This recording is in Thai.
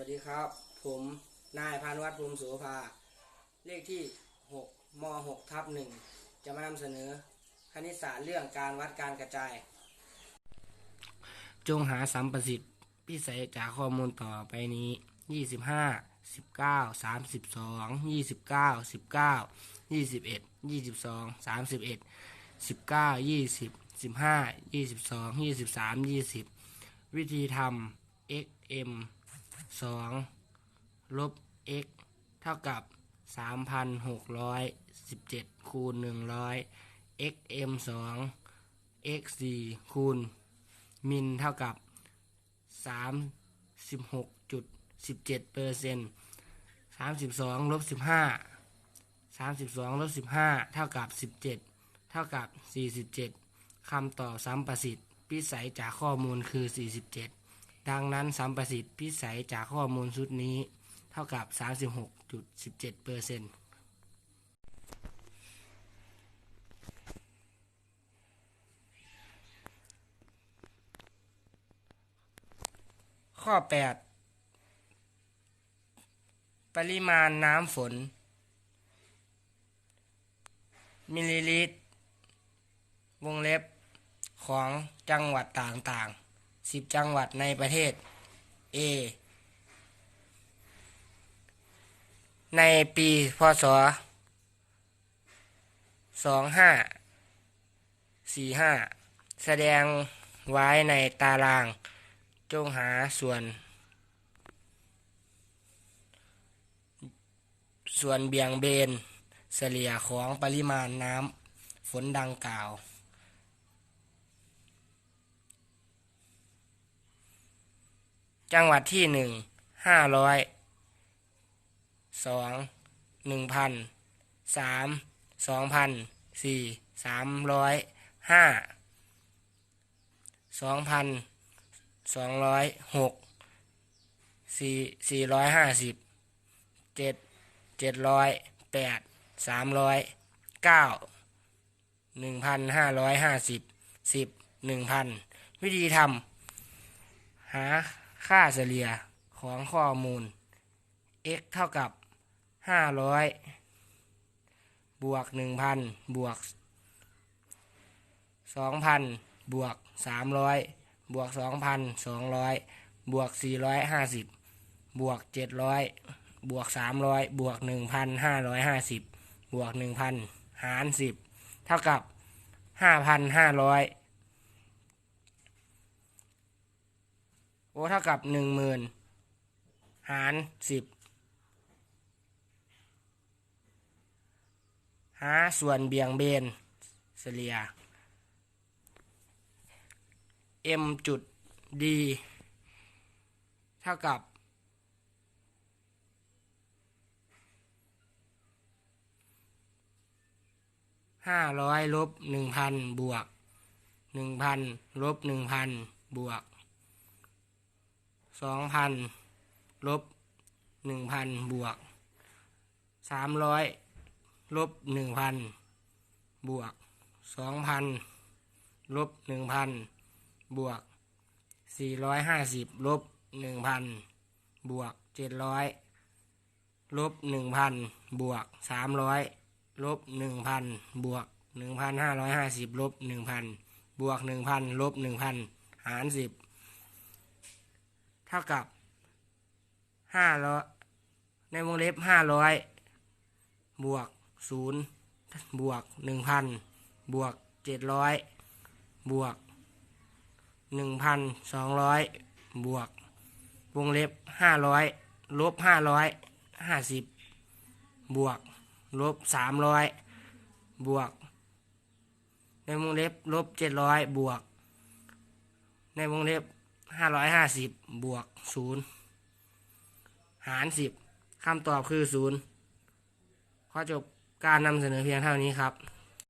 วัสดีครับ ผมนายพานวัฒน์ภูมิโสภา เลขที่ 6ม6ทับ1จะมานำเสนอคณิตศาสตร์เรื่องการวัดการกระจาย จงหาสัมประสิทธิ์พิเศษจากข้อมูลต่อไปนี้ 25 19 32 29 19 21 22 31 19 20 15 22 23 20 วิธีทำ x m 2ลบ x เท่ากับ 3,617 คูณ 100 x m 2 x 4คูณ มินเท่ากับ 36.17เปอร์เซ็นต์32ลบ15 32ลบ15 เท่ากับ 17 เท่ากับ 47คำตอบสัมประสิทธิ์พิสัยจากข้อมูลคือ 47 ดังนั้นสัมประสิทธิ์พิสัยจากข้อมูลชุดนี้เท่ากับ 36.17เปอร์เซ็นต์ข้อ 8 ปริมาณน้ำฝน มิลลิลิตร วงเล็บของจังหวัดต่างๆ 10 จังหวัดในประเทศ A ในปีพศ 2545 แสดงไว้ในตารางจงหาส่วน ส่วนเบี่ยงเบนเฉลี่ยของปริมาณน้ำฝนดังกล่าว จังหวัดที่หนึ่งห้าร้อยสองหนึ่งพันสามสองพันสี่สามร้อยห้าสองพันสองร้อยหกสี่สี่ร้อยห้าสิบเจ็ดเจ็ดร้อยแปดสามร้อยเก้าหนึ่งพันห้าร้อยห้าสิบสิบหนึ่งพันวิธีทำหา ค่าเฉลี่ยของข้อมูล x เท่ากับ 500 บวก 1,000 บวก 2,000 บวก 300 บวก 2,200 บวก 450 บวก 700 บวก 300 บวก 1,550 บวก 1,000 หาร 10 เท่ากับ 5,500 โอเท่ากับหนึ่งหมื่นหารสิบหาส่วนเบี่ยงเบนเฉลี่ย m จุด d เท่ากับห้าร้อยลบหนึ่งพันบวกหนึ่งพันลบหนึ่งพันบวก สองพันลบหนึ่งพันบวกสามร้อยลบหนึ่งพันบวกสองพันลบหนึ่งพันบวกสี่ร้อยห้าสิบลบหนึ่งพันบวกเจ็ดร้อยลบหนึ่งพันบวกสามร้อยลบหนึ่งพันบวกหนึ่งพันห้าร้อยห้าสิบลบหนึ่งพันบวกหนึ่งพันลบหนึ่งพันหารสิบ ท่ากับห้าร้อยในวงเล็บห้าร้อยบวกศูนย์บวกหนึ่งพันบวกเจ็ดร้อยบวกหนึ่งพันสองร้อยบวก วงเล็บห้าร้อยลบห้าร้อยห้าสิบบวกลบสามร้อยบวก ในวงเล็บลบเจ็ดร้อยบวก ในวงเล็บ ห้าร้อยห้าสิบบวกศูนย์หารสิบคำตอบคือศูนย์ข้อจบการนำเสนอเพียงเท่านี้ครับ